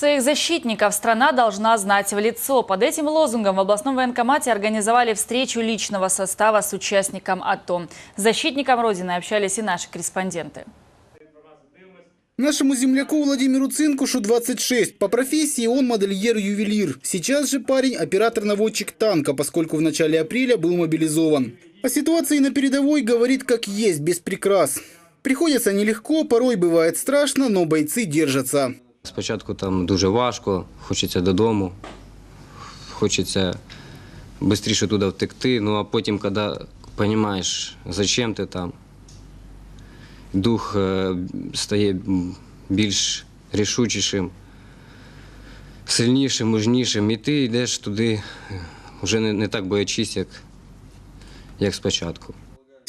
Своих защитников страна должна знать в лицо. Под этим лозунгом в областном военкомате организовали встречу личного состава с участником АТО. С защитником Родины общались и наши корреспонденты. Нашему земляку Владимиру Цинкушу 26. По профессии он модельер-ювелир. Сейчас же парень оператор-наводчик танка, поскольку в начале апреля был мобилизован. О ситуации на передовой говорит как есть, без прикрас. Приходится нелегко, порой бывает страшно, но бойцы держатся. Спочатку там дуже важко, хочеться додому, хочеться швидше туди втекти. Ну а потім, коли розумієш, зачем ти там, дух е, стає більш рішучішим, сильнішим, мужнішим, і ти йдеш туди вже не, не так боячись, як, як спочатку.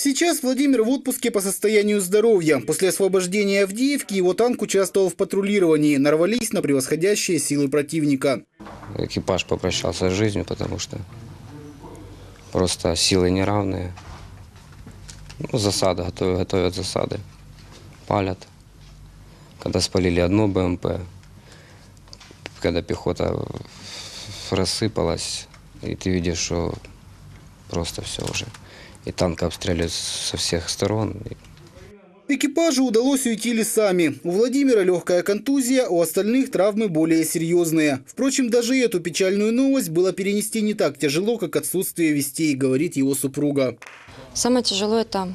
Сейчас Владимир в отпуске по состоянию здоровья. После освобождения Авдеевки его танк участвовал в патрулировании. Нарвались на превосходящие силы противника. Экипаж попрощался с жизнью, потому что просто силы неравные. Ну, засады, готовят, готовят засады, палят. Когда спалили одно БМП, когда пехота рассыпалась, и ты видишь, что просто все уже. И танк обстреливают со всех сторон. Экипажу удалось уйти лесами. У Владимира легкая контузия, у остальных травмы более серьезные. Впрочем, даже эту печальную новость было перенести не так тяжело, как отсутствие вестей, говорит его супруга. Самое тяжелое это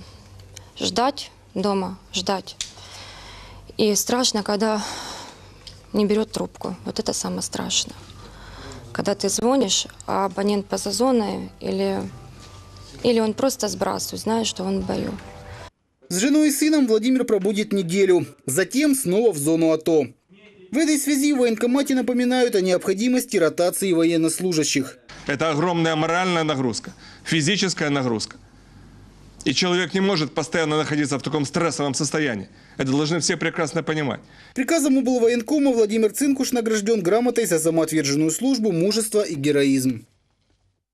ждать дома, ждать. И страшно, когда не берет трубку. Вот это самое страшное. Когда ты звонишь, а абонент поза зоной или, или он просто сбрасывает, знаешь, что он в бою. С женой и сыном Владимир пробудет неделю. Затем снова в зону АТО. В этой связи в военкомате напоминают о необходимости ротации военнослужащих. Это огромная моральная нагрузка, физическая нагрузка. И человек не может постоянно находиться в таком стрессовом состоянии. Это должны все прекрасно понимать. Приказом облвоенкома Владимир Цинкуш награжден грамотой за самоотверженную службу, мужество и героизм.